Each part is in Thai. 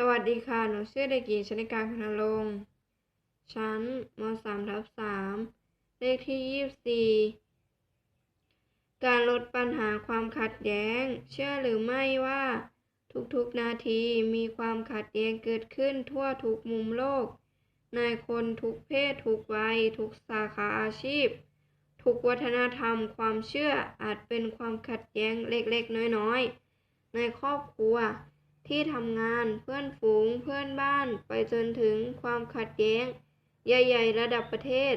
สวัสดีค่ะ หนูชื่อเด็กหญิงชนิการพนรงชั้นมสามทับสามเลขที่ยี่สิบสี่การลดปัญหาความขัดแย้ง เชื่อหรือไม่ว่า ทุกๆนาทีมีความขัดแย้งเกิดขึ้นทั่วทุกมุมโลก ในคนทุกเพศทุกวัย ทุกสาขาอาชีพ ทุกวัฒนธรรมความเชื่ออาจเป็นความขัดแย้งเล็กๆ น้อยๆ ในครอบครัว ที่ทำงาน เพื่อนฝูง เพื่อนบ้าน ไปจนถึงความขัดแย้ง ใหญ่ๆ ระดับประเทศ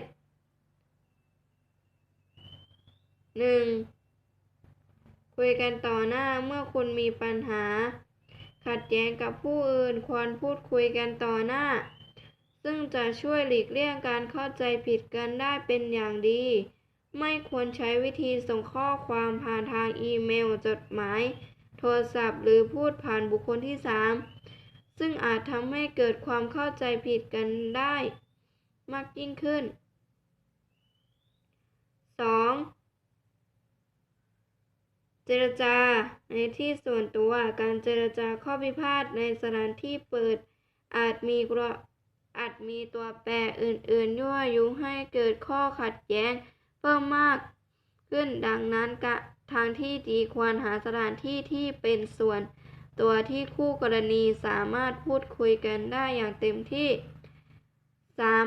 1. คุยกันต่อหน้าเมื่อคุณมีปัญหา ขัดแย้งกับผู้อื่นควรพูดคุยกันต่อหน้า ซึ่งจะช่วยหลีกเลี่ยงการเข้าใจผิดกันได้เป็นอย่างดี ไม่ควรใช้วิธีส่งข้อความผ่านทางอีเมลจดหมาย โทรศัพท์ หรือพูดผ่านบุคคลที่ 3 ซึ่งอาจทำให้เกิดความเข้าใจผิดกันได้ มากยิ่งขึ้น 2. เจรจาในที่ส่วนตัวการเจรจาข้อพิพาทในสถานที่เปิด อาจมีกระอาจมีตัวแปรอื่นๆ ยั่วยุให้เกิดข้อขัดแย้งเพิ่มมากขึ้นดังนั้นกะ ทางที่ดีควรหาสถานที่ที่เป็นส่วน ตัวที่คู่กรณีสามารถพูดคุยกันได้อย่างเต็มที่ 3.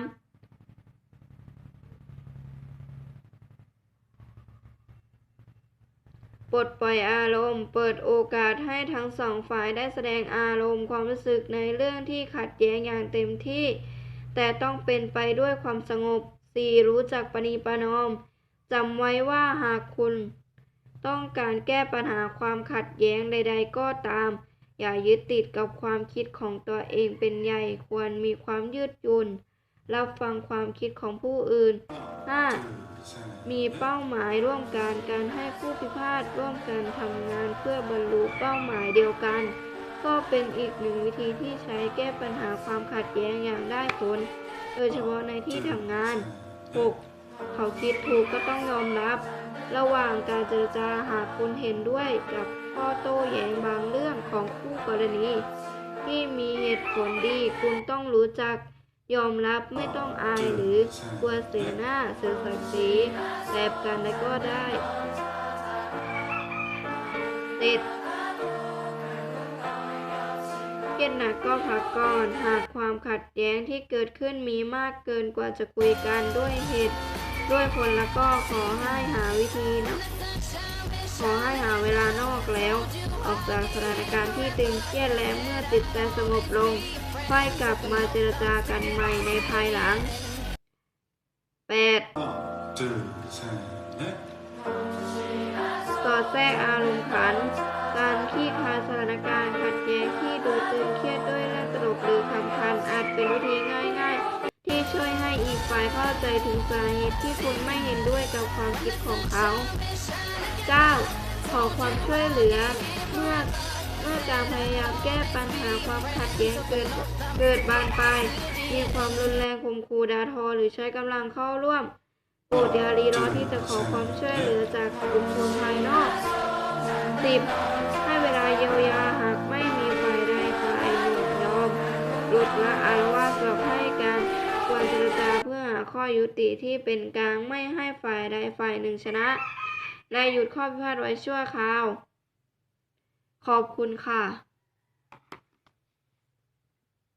ปลดปล่อยอารมณ์ เปิดโอกาสให้ทั้งสองฝ่ายได้แสดงอารมณ์ความรู้สึกในเรื่องที่ขัดแย้งอย่างเต็มที่ แต่ต้องเป็นไปด้วยความสงบ 4. รู้จักปณีประนอมจำไว้ว่าหากคุณ ต้องการแก้ปัญหาความขัดแย้งใด ๆ ก็ตาม อย่ายึดติดกับความคิดของตัวเองเป็นใหญ่ควรมีความยืดหยุ่นรับฟังความคิดของผู้อื่น 5. มีเป้าหมายร่วมกันการให้ผู้พิพาทร่วมกันทำงานเพื่อบรรลุเป้าหมายเดียวกัน ก็เป็นอีกหนึ่งวิธีที่ใช้แก้ปัญหาความขัดแย้งอย่างได้ผล โดยเฉพาะในที่ทำงาน 6. เขาคิดถูกก็ต้องยอมรับ ระหว่างการเจรจาหากคุณเห็นด้วยกับข้อโต้แย้งบางเรื่องของคู่กรณี ที่มีเหตุผลดีคุณต้องรู้จักยอมรับไม่ต้องอายหรือกลัวเสียหน้าเสียศักดิ์ศรีแลบกันและก็ได้ติดเครียดหนักก็พักก่อน หากความขัดแย้งที่เกิดขึ้นมีมากเกินกว่าจะคุยกันด้วยเหตุ ด้วยคนแล้วก็ขอให้หาวิธีนะขอให้หาเวลานอกแล้ว ออกจากสถานการณ์ที่ตึงเครียดแล้วเมื่อติดใจสงบลงค่อยกลับมาเจรจากันใหม่ในภายหลัง 8. ต่อแทรกอารมณ์ขัน การที่คายสถานการณ์ขัดแย้งที่ดูตึงเครียดด้วยเรื่องตลกหรือคำพันอาจเป็นวิธีง่าย อีกฝ่ายเข้าใจถึงสาเหตุที่คุณไม่เห็นด้วยกับความคิดของเขา 9. ขอความช่วยเหลือ เมื่อเมื่อการพยายามแก้ปัญหาความขัดแย้งเกิดเกิดบานปลายมีความรุนแรงข่มขู่ด่าทอหรือใช้กำลังเข้าร่วมโปรดอย่ารีรอที่จะขอความช่วยเหลือจากกลุ่มคนภายนอก 10. ให้เวลาเยียวยาหากไม่มีฝ่ายใดฝ่ายหนึ่งยอมหลุดละอารวาสกับให้การ ควรเจรจาเพื่อหาข้อยุติที่เป็นกลางไม่ให้ฝ่ายใดฝ่ายหนึ่งชนะ และหยุดข้อพิพาทไว้ชั่วคราว ขอบคุณค่ะ